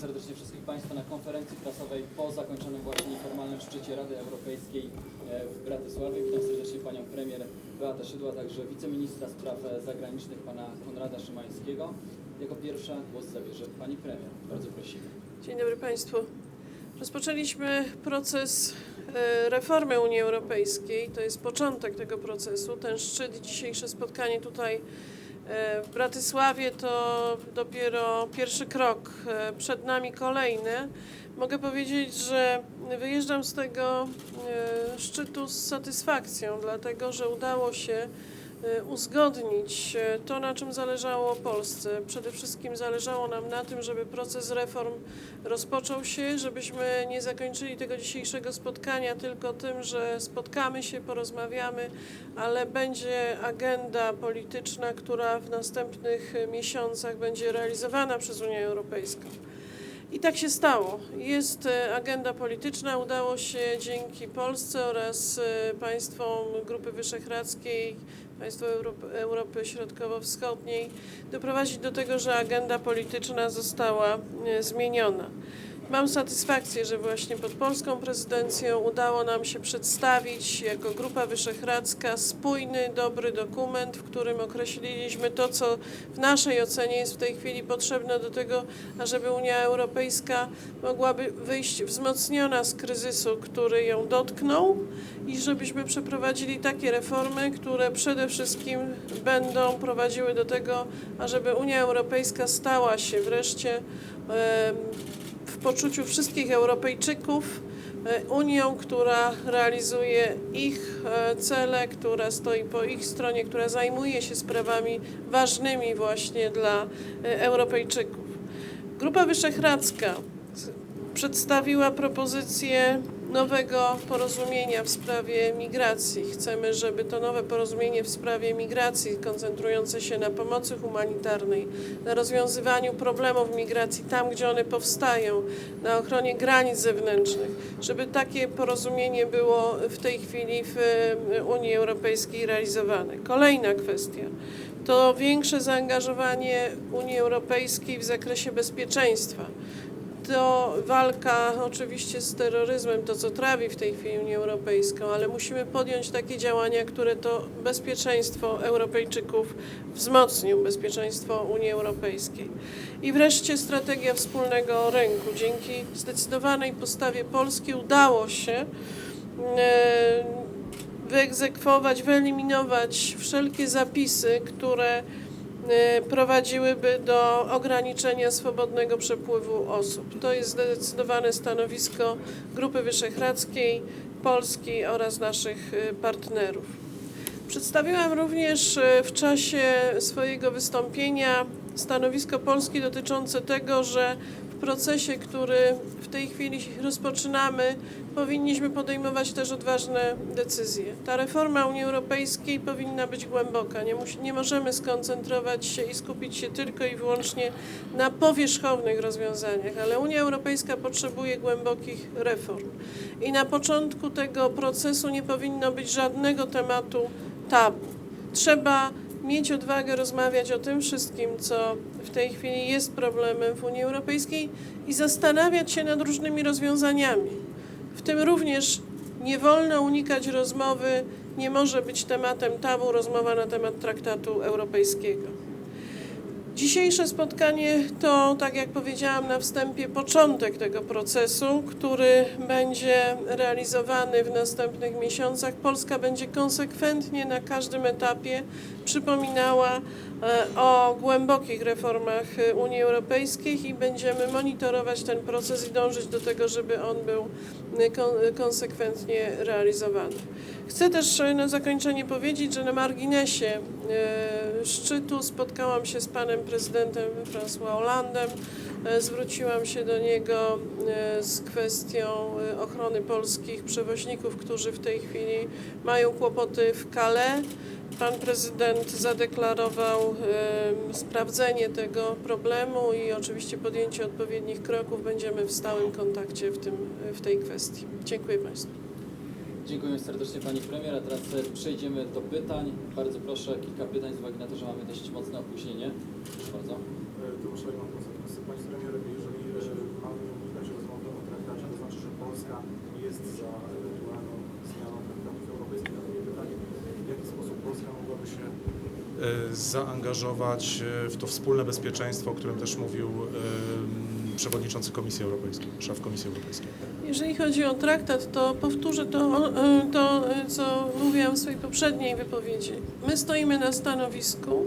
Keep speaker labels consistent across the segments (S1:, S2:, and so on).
S1: Serdecznie wszystkich Państwa na konferencji prasowej po zakończonym właśnie nieformalnym szczycie Rady Europejskiej e, w Bratysławie. Witam serdecznie Panią Premier Beatę Szydło, a także wiceministra spraw e, zagranicznych Pana Konrada Szymańskiego. Jako pierwsza głos zabierze Pani Premier. Bardzo prosimy.
S2: Dzień dobry Państwu. Rozpoczęliśmy proces e, reformy Unii Europejskiej. To jest początek tego procesu. Ten szczyt, dzisiejsze spotkanie tutaj w Bratysławie to dopiero pierwszy krok. E, Przed nami kolejny. Mogę powiedzieć, że wyjeżdżam z tego e, szczytu z satysfakcją, dlatego że udało się e, uzgodnić e, to, na czym zależało Polsce. Przede wszystkim zależało nam na tym, żeby proces reform rozpoczął się, żebyśmy nie zakończyli tego dzisiejszego spotkania tylko tym, że spotkamy się, porozmawiamy, ale będzie agenda polityczna, która w następnych miesiącach będzie realizowana przez Unię Europejską. I tak się stało. Jest e, agenda polityczna. Udało się dzięki Polsce oraz państwom Grupy Wyszehradzkiej, państwom Europy, Europy Środkowo-Wschodniej doprowadzić do tego, że agenda polityczna została e, zmieniona. Mam satysfakcję, że właśnie pod polską prezydencją udało nam się przedstawić jako Grupa Wyszehradzka spójny, dobry dokument, w którym określiliśmy to, co w naszej ocenie jest w tej chwili potrzebne do tego, ażeby Unia Europejska mogłaby wyjść wzmocniona z kryzysu, który ją dotknął i żebyśmy przeprowadzili takie reformy, które przede wszystkim będą prowadziły do tego, ażeby Unia Europejska stała się wreszcie w poczuciu wszystkich Europejczyków e, Unią, która realizuje ich e, cele, która stoi po ich stronie, która zajmuje się sprawami ważnymi właśnie dla e, Europejczyków. Grupa Wyszehradzka przedstawiła propozycję nowego porozumienia w sprawie migracji. Chcemy, żeby to nowe porozumienie w sprawie migracji, koncentrujące się na pomocy humanitarnej, na rozwiązywaniu problemów migracji tam, gdzie one powstają, na ochronie granic zewnętrznych, żeby takie porozumienie było w tej chwili w Unii Europejskiej realizowane. Kolejna kwestia to większe zaangażowanie Unii Europejskiej w zakresie bezpieczeństwa. To walka oczywiście z terroryzmem, to co trawi w tej chwili Unię Europejską, ale musimy podjąć takie działania, które to bezpieczeństwo Europejczyków wzmocnią, bezpieczeństwo Unii Europejskiej. I wreszcie strategia wspólnego rynku. Dzięki zdecydowanej postawie Polski udało się e, wyegzekwować, wyeliminować wszelkie zapisy, które prowadziłyby do ograniczenia swobodnego przepływu osób. To jest zdecydowane stanowisko Grupy Wyszehradzkiej, Polski oraz naszych e, partnerów. Przedstawiłam również e, w czasie swojego wystąpienia stanowisko Polski dotyczące tego, że procesie, który w tej chwili rozpoczynamy, powinniśmy podejmować też odważne decyzje. Ta reforma Unii Europejskiej powinna być głęboka. Nie, nie możemy skoncentrować się i skupić się tylko i wyłącznie na powierzchownych rozwiązaniach, ale Unia Europejska potrzebuje głębokich reform. I na początku tego procesu nie powinno być żadnego tematu tabu. Trzeba mieć odwagę rozmawiać o tym wszystkim, co w tej chwili jest problemem w Unii Europejskiej i zastanawiać się nad różnymi rozwiązaniami. W tym również nie wolno unikać rozmowy, nie może być tematem tabu rozmowa na temat traktatu europejskiego. Dzisiejsze spotkanie to, tak jak powiedziałam na wstępie, początek tego procesu, który będzie realizowany w następnych miesiącach. Polska będzie konsekwentnie na każdym etapie przypominała o głębokich reformach e, Unii Europejskiej i będziemy monitorować ten proces i dążyć do tego, żeby on był e, kon- konsekwentnie realizowany. Chcę też e, na zakończenie powiedzieć, że na marginesie e, szczytu spotkałam się z panem prezydentem François Hollandem. E, Zwróciłam się do niego e, z kwestią e, ochrony polskich przewoźników, którzy w tej chwili mają kłopoty w Calais. Pan prezydent zadeklarował sprawdzenie tego problemu i oczywiście podjęcie odpowiednich kroków. Będziemy w stałym kontakcie w, tym, w tej kwestii. Dziękuję Państwu.
S1: Dziękuję serdecznie Pani Premier, a teraz przejdziemy do pytań. Bardzo proszę, kilka pytań z uwagi na to, że mamy dość mocne opóźnienie. Proszę bardzo.
S3: Tomasz Lejman, Konserwatyści. Panie Premierze, jeżeli e, mamy unikać rozmowy o traktacie, to znaczy, że Polska jest za ewentualną zmianą traktatów europejskich. A drugie pytanie, w jaki sposób Polska mogłaby się e, zaangażować e, w to wspólne bezpieczeństwo, o którym też mówił e, przewodniczący Komisji Europejskiej, szef Komisji Europejskiej.
S2: Jeżeli chodzi o traktat, to powtórzę to, e, to, e, co mówiłam w swojej poprzedniej wypowiedzi. My stoimy na stanowisku,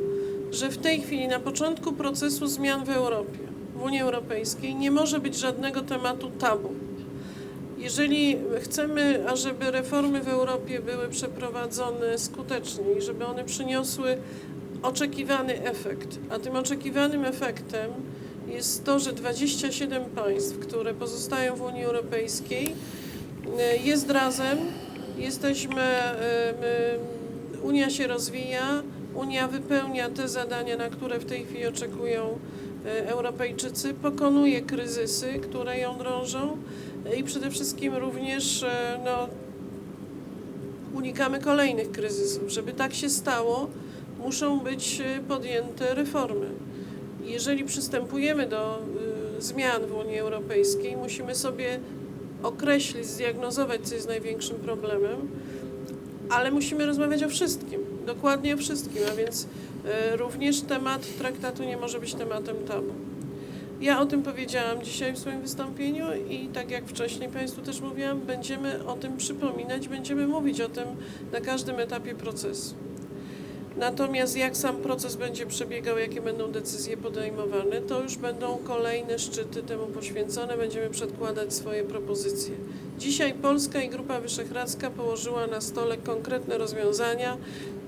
S2: że w tej chwili, na początku procesu zmian w Europie, w Unii Europejskiej, nie może być żadnego tematu tabu. Jeżeli chcemy, ażeby reformy w Europie były przeprowadzone skutecznie i żeby one przyniosły oczekiwany efekt, a tym oczekiwanym efektem jest to, że 27 państw, które pozostają w Unii Europejskiej, e, jest razem, jesteśmy, e, my- Unia się rozwija, Unia wypełnia te zadania, na które w tej chwili oczekują e, Europejczycy, pokonuje kryzysy, które ją drążą e, i przede wszystkim również e, no, unikamy kolejnych kryzysów. Żeby tak się stało, muszą być e, podjęte reformy. Jeżeli przystępujemy do y, zmian w Unii Europejskiej, musimy sobie określić, zdiagnozować, co jest największym problemem, ale musimy rozmawiać o wszystkim, dokładnie o wszystkim, a więc również temat traktatu nie może być tematem tabu. Ja o tym powiedziałam dzisiaj w swoim wystąpieniu i tak jak wcześniej Państwu też mówiłam, będziemy o tym przypominać, będziemy mówić o tym na każdym etapie procesu. Natomiast jak sam proces będzie przebiegał, jakie będą decyzje podejmowane, to już będą kolejne szczyty temu poświęcone, będziemy przedkładać swoje propozycje. Dzisiaj Polska i Grupa Wyszehradzka położyła na stole konkretne rozwiązania,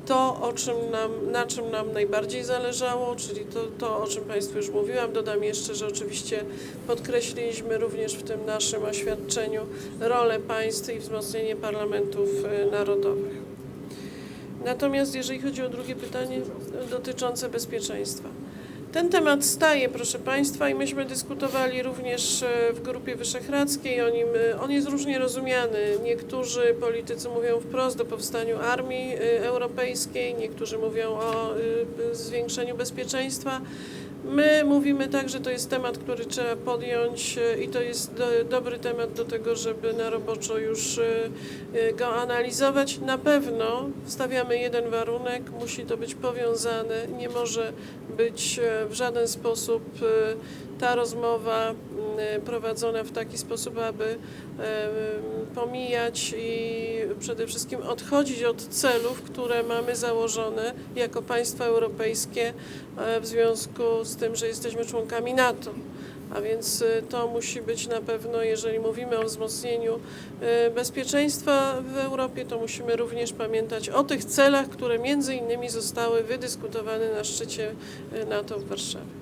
S2: to, o czym nam, na czym nam najbardziej zależało, czyli to, to, o czym Państwu już mówiłam. Dodam jeszcze, że oczywiście podkreśliliśmy również w tym naszym oświadczeniu rolę państw i wzmocnienie parlamentów e, narodowych. Natomiast jeżeli chodzi o drugie pytanie dotyczące bezpieczeństwa. Ten temat staje, proszę Państwa, i myśmy dyskutowali również e, w Grupie Wyszehradzkiej o nim. e, On jest różnie rozumiany. Niektórzy politycy mówią wprost o powstaniu armii e, europejskiej, niektórzy mówią o zwiększeniu bezpieczeństwa. My mówimy tak, że to jest temat, który trzeba podjąć e, i to jest do, dobry temat do tego, żeby na roboczo już e, e, go analizować. Na pewno stawiamy jeden warunek, musi to być powiązane, nie może być w żaden sposób ta rozmowa m, e, prowadzona w taki sposób, aby e, pomijać i przede wszystkim odchodzić od celów, które mamy założone jako państwa europejskie e, w związku z tym, że jesteśmy członkami NATO. A więc e, to musi być na pewno, jeżeli mówimy o wzmocnieniu e, bezpieczeństwa w Europie, to musimy również pamiętać o tych celach, które między innymi zostały wydyskutowane na szczycie NATO w Warszawie.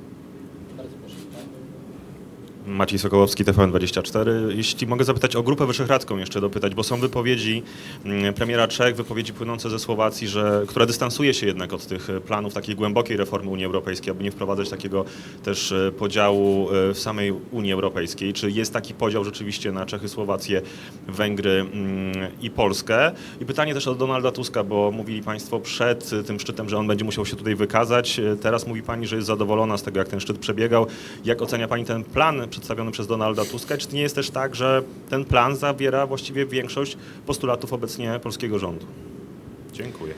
S4: Maciej Sokołowski, TVN24. Jeśli mogę zapytać o Grupę Wyszehradzką jeszcze dopytać, bo są wypowiedzi mm, premiera Czech, wypowiedzi płynące ze Słowacji, że, która dystansuje się jednak od tych e, planów takiej głębokiej reformy Unii Europejskiej, aby nie wprowadzać takiego też e, podziału e, w samej Unii Europejskiej. Czy jest taki podział rzeczywiście na Czechy, Słowację, Węgry mm, i Polskę? I pytanie też o Donalda Tuska, bo mówili Państwo przed tym szczytem, że on będzie musiał się tutaj wykazać. Teraz mówi Pani, że jest zadowolona z tego, jak ten szczyt przebiegał. Jak ocenia Pani ten plan przedstawiony przez Donalda Tuska? Czy nie jest też tak, że ten plan zawiera właściwie większość postulatów obecnie polskiego rządu? Dziękuję.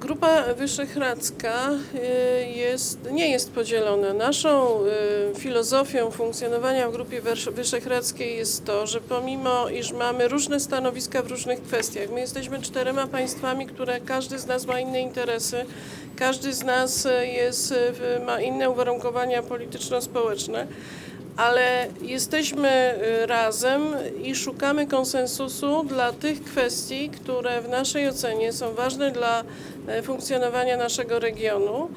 S2: Grupa Wyszehradzka y, jest, nie jest podzielona. Naszą y, filozofią funkcjonowania w Grupie Wysz- Wyszehradzkiej jest to, że pomimo iż mamy różne stanowiska w różnych kwestiach, my jesteśmy czterema państwami, które każdy z nas ma inne interesy, każdy z nas y, jest, ma inne uwarunkowania polityczno-społeczne, ale jesteśmy y, razem i szukamy konsensusu dla tych kwestii, które w naszej ocenie są ważne dla e, funkcjonowania naszego regionu.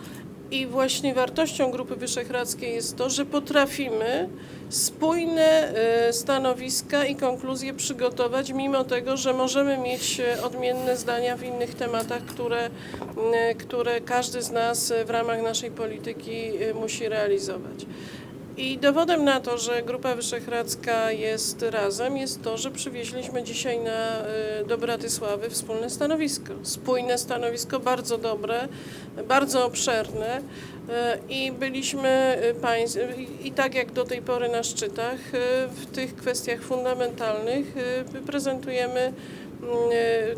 S2: I właśnie wartością Grupy Wyszehradzkiej jest to, że potrafimy spójne e, stanowiska i konkluzje przygotować, mimo tego, że możemy mieć e, odmienne zdania w innych tematach, które, które każdy z nas w ramach naszej polityki musi realizować. I dowodem na to, że Grupa Wyszehradzka jest razem, jest to, że przywieźliśmy dzisiaj na, y, do Bratysławy wspólne stanowisko. Spójne stanowisko, bardzo dobre, bardzo obszerne. y, I byliśmy y, państw, i- tak jak do tej pory na szczytach, w tych kwestiach fundamentalnych prezentujemy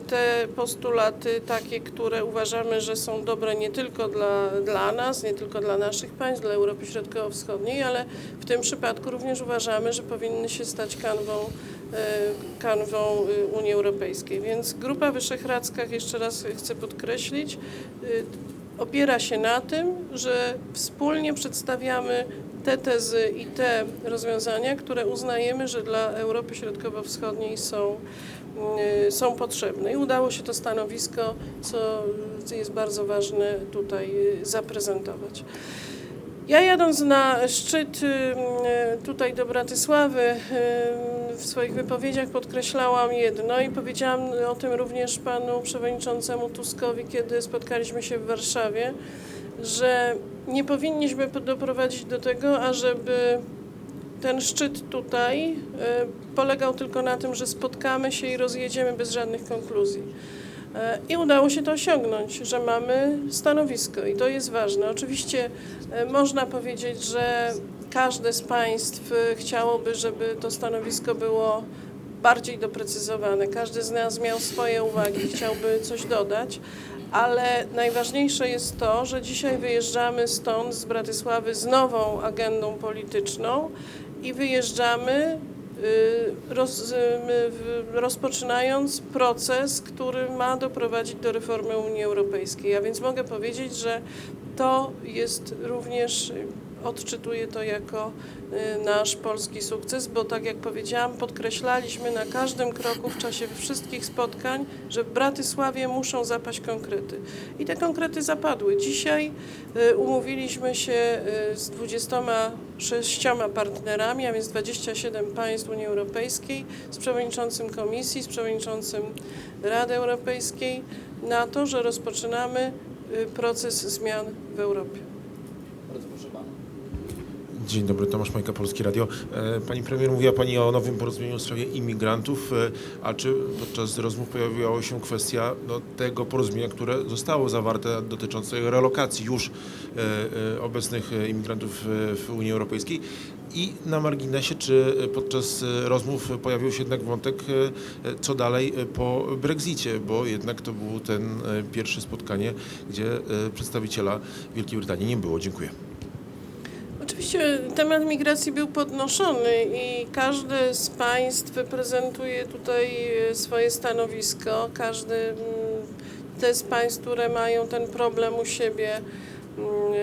S2: te postulaty takie, które uważamy, że są dobre nie tylko dla, dla nas, nie tylko dla naszych państw, dla Europy Środkowo-Wschodniej, ale w tym przypadku również uważamy, że powinny się stać kanwą, e, kanwą y, Unii Europejskiej. Więc Grupa Wyszehradzka, jeszcze raz chcę podkreślić, y, opiera się na tym, że wspólnie przedstawiamy te tezy i te rozwiązania, które uznajemy, że dla Europy Środkowo-Wschodniej są, y, są potrzebne. I udało się to stanowisko, co jest bardzo ważne tutaj y, zaprezentować. Ja jadąc na szczyt y, tutaj do Bratysławy w swoich wypowiedziach podkreślałam jedno i powiedziałam o tym również panu przewodniczącemu Tuskowi, kiedy spotkaliśmy się w Warszawie, że nie powinniśmy po- doprowadzić do tego, ażeby ten szczyt tutaj y, polegał tylko na tym, że spotkamy się i rozjedziemy bez żadnych konkluzji. E, I udało się to osiągnąć, że mamy stanowisko i to jest ważne. Oczywiście e, można powiedzieć, że każde z państw chciałoby, żeby to stanowisko było bardziej doprecyzowane. Każdy z nas miał swoje uwagi, chciałby coś dodać, ale najważniejsze jest to, że dzisiaj wyjeżdżamy stąd z Bratysławy z nową agendą polityczną i wyjeżdżamy y, roz, rozpoczynając proces, który ma doprowadzić do reformy Unii Europejskiej. A więc mogę powiedzieć, że to jest również, odczytuję to jako y, nasz polski sukces, bo tak jak powiedziałam, podkreślaliśmy na każdym kroku w czasie wszystkich spotkań, że w Bratysławie muszą zapaść konkrety. I te konkrety zapadły. Dzisiaj y, umówiliśmy się y, z 26 partnerami, a więc 27 państw Unii Europejskiej, z przewodniczącym Komisji, z przewodniczącym Rady Europejskiej na to, że rozpoczynamy proces zmian w Europie.
S5: Dzień dobry, Tomasz Majka, Polskie Radio. E, Pani premier, mówiła Pani o nowym porozumieniu w sprawie imigrantów, e, a czy podczas rozmów pojawiła się kwestia no, tego porozumienia, które zostało zawarte dotyczące relokacji już e, obecnych imigrantów w Unii Europejskiej? I na marginesie, czy podczas rozmów pojawił się jednak wątek, co dalej po Brexicie, bo jednak to było ten pierwsze spotkanie, gdzie przedstawiciela Wielkiej Brytanii nie było. Dziękuję.
S2: Oczywiście temat migracji był podnoszony i każdy z państw prezentuje tutaj e, swoje stanowisko. Każdy mm, te z państw, które mają ten problem u siebie mm, e,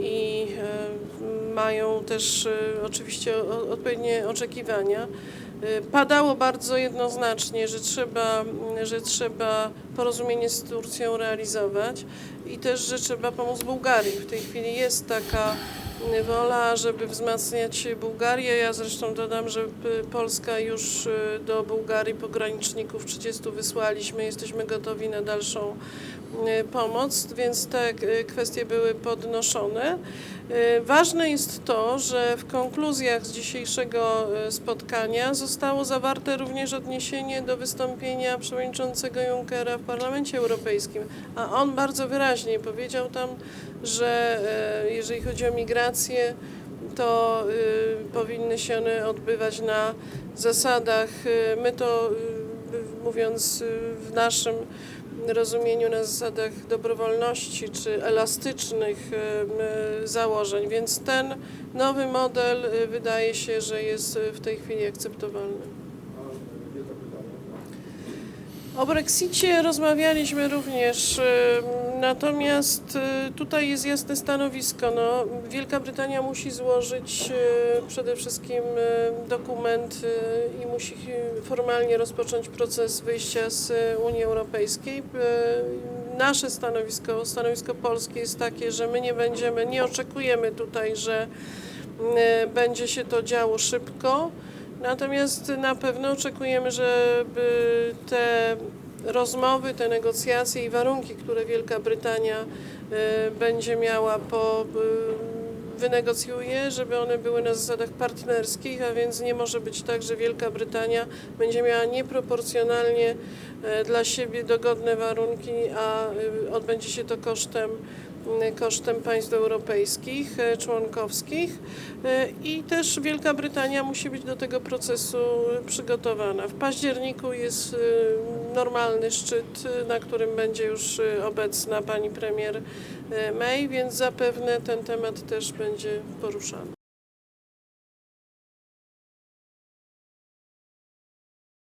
S2: i e, mają też oczywiście odpowiednie oczekiwania. Padało bardzo jednoznacznie, że trzeba, mm, że trzeba porozumienie z Turcją realizować i też, że trzeba pomóc Bułgarii. W tej chwili jest taka wola, żeby wzmacniać Bułgarię. Ja zresztą dodam, że Polska już y, do Bułgarii pograniczników 30 wysłaliśmy. Jesteśmy gotowi na dalszą y, pomoc, więc te y, kwestie były podnoszone. Y, Ważne jest to, że w konkluzjach z dzisiejszego y, spotkania zostało zawarte również odniesienie do wystąpienia przewodniczącego Junckera w Parlamencie Europejskim, a on bardzo wyraźnie powiedział tam, że e, jeżeli chodzi o migrację, to y, powinny się one odbywać na zasadach, y, my to y, mówiąc w naszym rozumieniu na zasadach dobrowolności czy elastycznych założeń, więc ten nowy model wydaje się, że jest w tej chwili akceptowalny. O Brexicie rozmawialiśmy również, natomiast y, tutaj jest jasne stanowisko. No, Wielka Brytania musi złożyć y, przede wszystkim y, dokument i musi formalnie rozpocząć proces wyjścia z Unii Europejskiej. Nasze stanowisko, stanowisko polskie jest takie, że my nie będziemy, nie oczekujemy tutaj, że będzie się to działo szybko. Natomiast na pewno oczekujemy, żeby te rozmowy, te negocjacje i warunki, które Wielka Brytania y, będzie miała po wynegocjuje, żeby one były na zasadach partnerskich, a więc nie może być tak, że Wielka Brytania będzie miała nieproporcjonalnie e, dla siebie dogodne warunki, a odbędzie się to kosztem kosztem państw europejskich, e, członkowskich E, i też Wielka Brytania musi być do tego procesu przygotowana. W październiku jest normalny szczyt, na którym będzie już obecna pani premier May, więc zapewne ten temat też będzie poruszany.